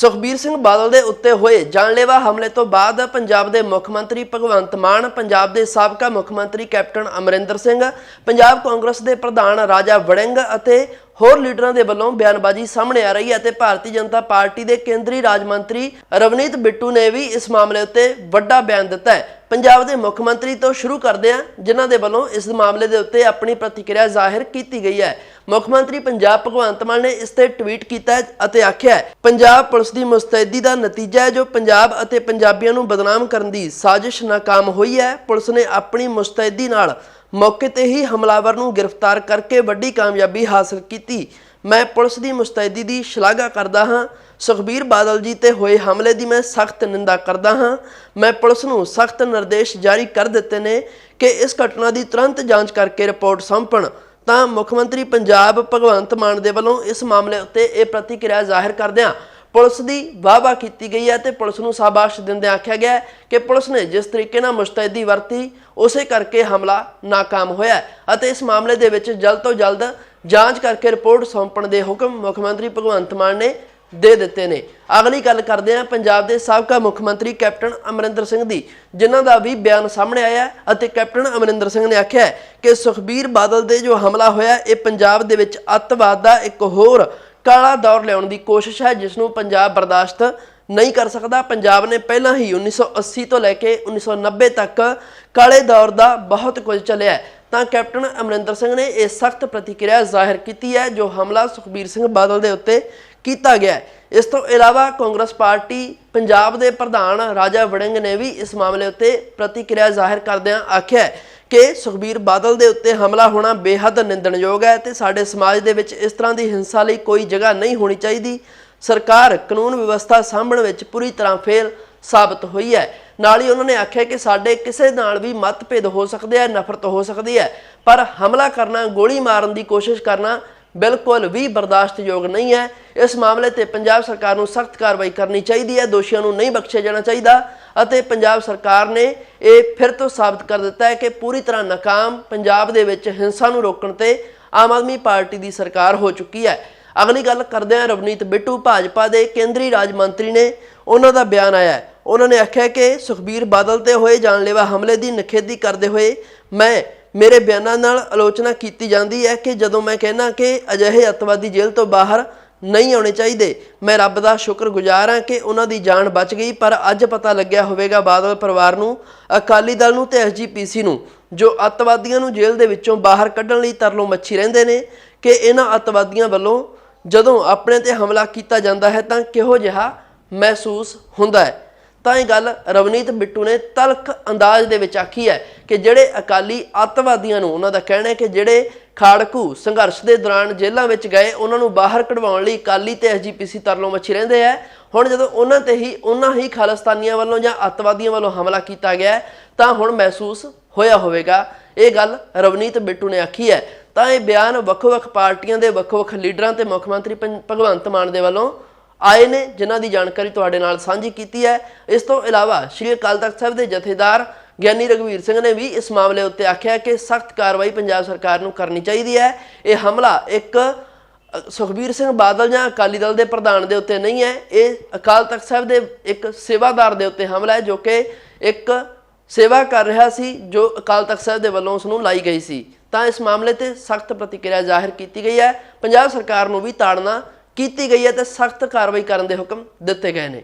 ਸੁਖਬੀਰ ਸਿੰਘ ਬਾਦਲ ਦੇ ਉੱਤੇ ਹੋਏ ਜਾਨਲੇਵਾ ਹਮਲੇ ਤੋਂ ਬਾਅਦ ਪੰਜਾਬ ਦੇ ਮੁੱਖ ਮੰਤਰੀ ਭਗਵੰਤ ਮਾਨ, ਪੰਜਾਬ ਦੇ ਸਾਬਕਾ ਮੁੱਖ ਮੰਤਰੀ ਕੈਪਟਨ ਅਮਰਿੰਦਰ ਸਿੰਘ, ਪੰਜਾਬ ਕਾਂਗਰਸ ਦੇ ਪ੍ਰਧਾਨ ਰਾਜਾ ਵੜਿੰਗ ਅਤੇ ਹੋਰ ਲੀਡਰਾਂ ਦੇ ਵੱਲੋਂ ਬਿਆਨਬਾਜ਼ੀ ਸਾਹਮਣੇ ਆ ਰਹੀ ਹੈ ਤੇ ਭਾਰਤੀ ਜਨਤਾ ਪਾਰਟੀ ਦੇ ਕੇਂਦਰੀ ਰਾਜ ਮੰਤਰੀ ਰਵਨੀਤ ਬਿੱਟੂ ਨੇ ਵੀ ਇਸ ਮਾਮਲੇ ਉੱਤੇ ਵੱਡਾ ਬਿਆਨ ਦਿੱਤਾ ਹੈ। ਪੰਜਾਬ ਦੇ ਮੁੱਖ ਮੰਤਰੀ ਤੋਂ ਸ਼ੁਰੂ ਕਰਦੇ ਹਾਂ, ਜਿਨ੍ਹਾਂ ਦੇ ਵੱਲੋਂ ਇਸ ਮਾਮਲੇ ਦੇ ਉੱਤੇ ਆਪਣੀ ਪ੍ਰਤੀਕਿਰਿਆ ਜ਼ਾਹਿਰ ਕੀਤੀ ਗਈ ਹੈ। ਮੁੱਖ ਮੰਤਰੀ ਪੰਜਾਬ ਭਗਵੰਤ ਮਾਨ ਨੇ ਇਸ ਤੇ ਟਵੀਟ ਕੀਤਾ ਅਤੇ ਆਖਿਆ ਪੰਜਾਬ ਪੁਲਿਸ ਦੀ ਮੁਸਤੈਦੀ ਦਾ ਨਤੀਜਾ ਹੈ ਜੋ ਪੰਜਾਬ ਅਤੇ ਪੰਜਾਬੀਆਂ ਨੂੰ ਬਦਨਾਮ ਕਰਨ ਦੀ ਸਾਜ਼ਿਸ਼ ਨਾਕਾਮ ਹੋਈ ਹੈ। ਪੁਲਿਸ ਨੇ ਆਪਣੀ ਮੁਸਤੈਦੀ ਨਾਲ ਮੌਕੇ ਤੇ ਹੀ ਹਮਲਾਵਰ ਨੂੰ ਗ੍ਰਿਫਤਾਰ ਕਰਕੇ ਵੱਡੀ ਕਾਮਯਾਬੀ ਹਾਸਲ ਕੀਤੀ। ਮੈਂ ਪੁਲਿਸ ਦੀ ਮੁਸਤੈਦੀ ਦੀ ਸ਼ਲਾਘਾ ਕਰਦਾ ਹਾਂ। ਸੁਖਬੀਰ ਬਾਦਲ ਜੀ ਤੇ ਹੋਏ ਹਮਲੇ ਦੀ ਮੈਂ ਸਖਤ ਨਿੰਦਾ ਕਰਦਾ ਹਾਂ। ਮੈਂ ਪੁਲਿਸ ਨੂੰ ਸਖਤ ਨਿਰਦੇਸ਼ ਜਾਰੀ ਕਰ ਦਿੱਤੇ ਨੇ ਕਿ ਇਸ ਘਟਨਾ ਦੀ ਤੁਰੰਤ ਜਾਂਚ ਕਰਕੇ ਰਿਪੋਰਟ ਸੌਂਪਣ। ਤਾਂ ਮੁੱਖ ਮੰਤਰੀ ਪੰਜਾਬ ਭਗਵੰਤ ਮਾਨ ਦੇ ਵੱਲੋਂ ਇਸ ਮਾਮਲੇ ਉੱਤੇ ਇਹ ਪ੍ਰਤੀਕਿਰਿਆ ਜ਼ਾਹਿਰ ਕਰਦਿਆਂ ਪੁਲਿਸ ਦੀ ਵਾਹਵਾ ਕੀਤੀ ਗਈ ਹੈ ਤੇ ਪੁਲਿਸ ਨੂੰ ਸ਼ਾਬਾਸ਼ ਦਿੰਦੇ ਆਖਿਆ ਗਿਆ ਕਿ ਪੁਲਿਸ ਨੇ ਜਿਸ ਤਰੀਕੇ ਨਾਲ ਮੁਸਤੈਦੀ ਵਰਤੀ, ਉਸੇ ਕਰਕੇ ਹਮਲਾ ਨਾਕਾਮ ਹੋਇਆ ਅਤੇ ਇਸ ਮਾਮਲੇ ਦੇ ਵਿੱਚ ਜਲਦ ਤੋਂ ਜਲਦ ਜਾਂਚ ਕਰਕੇ ਰਿਪੋਰਟ ਸੌਂਪਣ ਦੇ ਹੁਕਮ ਮੁੱਖ ਮੰਤਰੀ ਭਗਵੰਤ ਮਾਨ ਨੇ ਦੇ ਦਿੱਤੇ ਨੇ। ਅਗਲੀ ਗੱਲ ਕਰਦੇ ਹਾਂ ਪੰਜਾਬ ਦੇ ਸਾਬਕਾ ਮੁੱਖ ਮੰਤਰੀ ਕੈਪਟਨ ਅਮਰਿੰਦਰ ਸਿੰਘ ਦੀ, ਜਿਨ੍ਹਾਂ ਦਾ ਵੀ ਬਿਆਨ ਸਾਹਮਣੇ ਆਇਆ ਅਤੇ ਕੈਪਟਨ ਅਮਰਿੰਦਰ ਸਿੰਘ ਨੇ ਆਖਿਆ ਕਿ ਸੁਖਬੀਰ ਬਾਦਲ ਦੇ ਜੋ ਹਮਲਾ ਹੋਇਆ ਇਹ ਪੰਜਾਬ ਦੇ ਵਿੱਚ ਅੱਤਵਾਦ ਦਾ ਇੱਕ ਹੋਰ ਕਾਲਾ ਦੌਰ ਲਿਆਉਣ ਦੀ ਕੋਸ਼ਿਸ਼ ਹੈ ਜਿਸ ਨੂੰ ਪੰਜਾਬ ਬਰਦਾਸ਼ਤ ਨਹੀਂ ਕਰ ਸਕਦਾ। ਪੰਜਾਬ ਨੇ ਪਹਿਲਾਂ ਹੀ 1980 ਤੋਂ ਲੈ ਕੇ 1990 ਤੱਕ ਕਾਲੇ ਦੌਰ ਦਾ ਬਹੁਤ ਕੁਝ ਚੱਲਿਆ ਤਾਂ ਕੈਪਟਨ ਅਮਰਿੰਦਰ ਸਿੰਘ ਨੇ ਇਹ ਸਖਤ ਪ੍ਰਤੀਕਿਰਿਆ ਜ਼ਾਹਿਰ ਕੀਤੀ ਹੈ, ਜੋ ਹਮਲਾ ਸੁਖਬੀਰ ਸਿੰਘ ਬਾਦਲ ਦੇ ਉੱਤੇ ਕੀਤਾ ਗਿਆ ਇਸ ਤੋਂ ਇਲਾਵਾ ਕਾਂਗਰਸ ਪਾਰਟੀ ਪੰਜਾਬ ਦੇ ਪ੍ਰਧਾਨ ਰਾਜਾ ਵੜਿੰਗ ਨੇ ਵੀ ਇਸ ਮਾਮਲੇ ਉੱਤੇ ਪ੍ਰਤੀਕਿਰਿਆ ਜ਼ਾਹਿਰ ਕਰਦਿਆਂ ਆਖਿਆ ਕਿ ਸੁਖਬੀਰ ਬਾਦਲ ਦੇ ਉੱਤੇ ਹਮਲਾ ਹੋਣਾ ਬੇਹੱਦ ਨਿੰਦਣਯੋਗ ਹੈ ਤੇ ਸਾਡੇ ਸਮਾਜ ਦੇ ਵਿੱਚ ਇਸ ਤਰ੍ਹਾਂ ਦੀ ਹਿੰਸਾ ਲਈ ਕੋਈ ਜਗ੍ਹਾ ਨਹੀਂ ਹੋਣੀ ਚਾਹੀਦੀ। ਸਰਕਾਰ ਕਾਨੂੰਨ ਵਿਵਸਥਾ ਸਾਂਭਣ ਵਿੱਚ ਪੂਰੀ ਤਰ੍ਹਾਂ ਫੇਲ ਸਾਬਤ ਹੋਈ ਹੈ। ਨਾਲ ਹੀ ਉਹਨਾਂ ਨੇ ਆਖਿਆ ਕਿ ਸਾਡੇ ਕਿਸੇ ਨਾਲ ਵੀ ਮਤਭੇਦ ਹੋ ਸਕਦੇ ਆ ਨਫ਼ਰਤ ਹੋ ਸਕਦੀ ਹੈ, ਪਰ ਹਮਲਾ ਕਰਨਾ, ਗੋਲੀ ਮਾਰਨ ਦੀ ਕੋਸ਼ਿਸ਼ ਕਰਨਾ ਬਿਲਕੁਲ ਵੀ ਬਰਦਾਸ਼ਤਯੋਗ ਨਹੀਂ ਹੈ। ਇਸ ਮਾਮਲੇ ਤੇ ਪੰਜਾਬ ਸਰਕਾਰ ਨੂੰ ਸਖਤ ਕਾਰਵਾਈ ਕਰਨੀ ਚਾਹੀਦੀ ਹੈ। ਦੋਸ਼ੀਆਂ ਨੂੰ ਨਹੀਂ ਬਖਸ਼ਿਆ ਜਾਣਾ ਚਾਹੀਦਾ ਅਤੇ ਪੰਜਾਬ ਸਰਕਾਰ ਨੇ ਇਹ ਫਿਰ ਤੋਂ ਸਾਬਤ ਕਰ ਦਿੱਤਾ ਹੈ ਕਿ ਪੂਰੀ ਤਰ੍ਹਾਂ ਨਾਕਾਮ ਪੰਜਾਬ ਦੇ ਵਿੱਚ ਹਿੰਸਾ ਨੂੰ ਰੋਕਣ ਤੇ ਆਮ ਆਦਮੀ ਪਾਰਟੀ ਦੀ ਸਰਕਾਰ ਹੋ ਚੁੱਕੀ ਹੈ। ਅਗਲੀ ਗੱਲ ਕਰਦੇ ਹਾਂ ਰਵਨੀਤ ਬਿੱਟੂ ਭਾਜਪਾ ਦੇ ਕੇਂਦਰੀ ਰਾਜ ਮੰਤਰੀ ਨੇ ਉਹਨਾਂ ਦਾ ਬਿਆਨ ਆਇਆ ਹੈ। ਉਹਨਾਂ ਨੇ ਆਖਿਆ ਕਿ ਸੁਖਬੀਰ ਬਾਦਲ ਤੇ ਹੋਏ ਜਾਨਲੇਵਾ ਹਮਲੇ ਦੀ ਨਿਖੇਧੀ ਕਰਦੇ ਹੋਏ ਮੈਂ, ਮੇਰੇ ਬਿਆਨਾਂ ਨਾਲ ਆਲੋਚਨਾ ਕੀਤੀ ਜਾਂਦੀ ਹੈ ਕਿ ਜਦੋਂ ਮੈਂ ਕਹਿੰਦਾ ਕਿ ਅਜਿਹੇ ਅੱਤਵਾਦੀ ਜੇਲ੍ਹ ਤੋਂ ਬਾਹਰ ਨਹੀਂ ਆਉਣੇ ਚਾਹੀਦੇ। ਮੈਂ ਰੱਬ ਦਾ ਸ਼ੁਕਰਗੁਜ਼ਾਰ ਹਾਂ ਕਿ ਉਹਨਾਂ ਦੀ ਜਾਨ ਬਚ ਗਈ, ਪਰ ਅੱਜ ਪਤਾ ਲੱਗਿਆ ਹੋਵੇਗਾ ਬਾਦਲ ਪਰਿਵਾਰ ਨੂੰ, ਅਕਾਲੀ ਦਲ ਨੂੰ ਤੇ ਐਸਜੀਪੀਸੀ ਨੂੰ, ਜੋ ਅੱਤਵਾਦੀਆਂ ਨੂੰ ਜੇਲ੍ਹ ਦੇ ਵਿੱਚੋਂ ਬਾਹਰ ਕੱਢਣ ਲਈ ਤਰਲੋਂ ਮੱਛੀ ਰਹਿੰਦੇ ਨੇ, ਕਿ ਇਹਨਾਂ ਅੱਤਵਾਦੀਆਂ ਵੱਲੋਂ ਜਦੋਂ ਆਪਣੇ ਤੇ ਹਮਲਾ ਕੀਤਾ ਜਾਂਦਾ ਹੈ ਤਾਂ ਕਿਹੋ ਜਿਹਾ ਮਹਿਸੂਸ ਹੁੰਦਾ ਹੈ। ਤਾਂ ਇਹ ਗੱਲ ਰਵਨੀਤ ਬਿੱਟੂ ਨੇ ਤਲਖ ਅੰਦਾਜ਼ ਦੇ ਵਿੱਚ ਆਖੀ ਹੈ ਕਿ ਜਿਹੜੇ ਅਕਾਲੀ ਅੱਤਵਾਦੀਆਂ ਨੂੰ ਉਹਨਾਂ ਦਾ ਕਹਿਣਾ ਹੈ ਕਿ ਜਿਹੜੇ ਖਾੜਕੂ ਸੰਘਰਸ਼ ਦੇ ਦੌਰਾਨ ਜੇਲ੍ਹਾਂ ਵਿੱਚ ਗਏ। ਉਹਨਾਂ ਨੂੰ ਬਾਹਰ ਕਢਵਾਉਣ ਲਈ ਅਕਾਲੀ ਤੇ ਐਸਜੀਪੀਸੀ ਤਰਲੋਂ ਮੱਛੀ ਰਹਿੰਦੇ ਆ। ਹੁਣ ਜਦੋਂ ਉਹਨਾਂ ਤੇ ਹੀ, ਉਹਨਾਂ ਹੀ ਖਾਲਿਸਤਾਨੀਆਂ ਵੱਲੋਂ ਜਾਂ ਅੱਤਵਾਦੀਆਂ ਵੱਲੋਂ ਹਮਲਾ ਕੀਤਾ ਗਿਆ ਤਾਂ ਹੁਣ ਮਹਿਸੂਸ ਹੋਇਆ ਹੋਵੇਗਾ। ਇਹ ਗੱਲ ਰਵਨੀਤ ਬਿੱਟੂ ਨੇ ਆਖੀ ਹੈ। ਤਾਂ ਇਹ ਬਿਆਨ ਵੱਖ-ਵੱਖ ਪਾਰਟੀਆਂ ਦੇ, ਵੱਖ-ਵੱਖ ਲੀਡਰਾਂ ਤੇ ਮੁੱਖ ਮੰਤਰੀ ਪੰ- ਭਗਵੰਤ ਮਾਨ ਦੇ ਵੱਲੋਂ ਆਏ ਨੇ, ਜਿਨ੍ਹਾਂ ਦੀ ਜਾਣਕਾਰੀ ਤੁਹਾਡੇ ਨਾਲ ਸਾਂਝੀ ਕੀਤੀ ਹੈ। ਇਸ ਤੋਂ ਇਲਾਵਾ ਸ਼੍ਰੀ ਅਕਾਲ ਤਖਤ ਸਾਹਿਬ ਦੇ ਜਥੇਦਾਰ ਗਿਆਨੀ ਰਗਵੀਰ ਸਿੰਘ ਨੇ ਵੀ ਇਸ ਮਾਮਲੇ ਉੱਤੇ ਆਖਿਆ ਕਿ ਸਖਤ ਕਾਰਵਾਈ ਪੰਜਾਬ ਸਰਕਾਰ ਨੂੰ ਕਰਨੀ ਚਾਹੀਦੀ ਹੈ। ਇਹ ਹਮਲਾ ਇੱਕ ਸੁਖਬੀਰ ਸਿੰਘ ਬਾਦਲ ਜਾਂ ਅਕਾਲੀ ਦਲ ਦੇ ਪ੍ਰਧਾਨ ਦੇ ਉੱਤੇ ਨਹੀਂ ਹੈ। ਇਹ ਅਕਾਲ ਤਖਤ ਸਾਹਿਬ ਦੇ ਇੱਕ ਸੇਵਾਦਾਰ ਦੇ ਉੱਤੇ ਹਮਲਾ ਹੈ, ਜੋ ਕਿ ਇੱਕ ਸੇਵਾ ਕਰ ਰਿਹਾ ਸੀ, ਜੋ ਅਕਾਲ ਤਖਤ ਸਾਹਿਬ ਦੇ ਵੱਲੋਂ ਉਸ ਨੂੰ ਲਾਈ ਗਈ ਸੀ। ਤਾਂ ਇਸ ਮਾਮਲੇ ਤੇ ਸਖਤ ਪ੍ਰਤੀਕਿਰਿਆ ਜ਼ਾਹਿਰ ਕੀਤੀ ਗਈ ਹੈ। ਪੰਜਾਬ ਸਰਕਾਰ ਨੂੰ ਵੀ ਤਾੜਨਾ ਕੀਤੀ ਗਈ ਹੈ ਤੇ ਸਖਤ ਕਾਰਵਾਈ ਕਰਨ ਦੇ ਹੁਕਮ ਦਿੱਤੇ ਗਏ ਨੇ।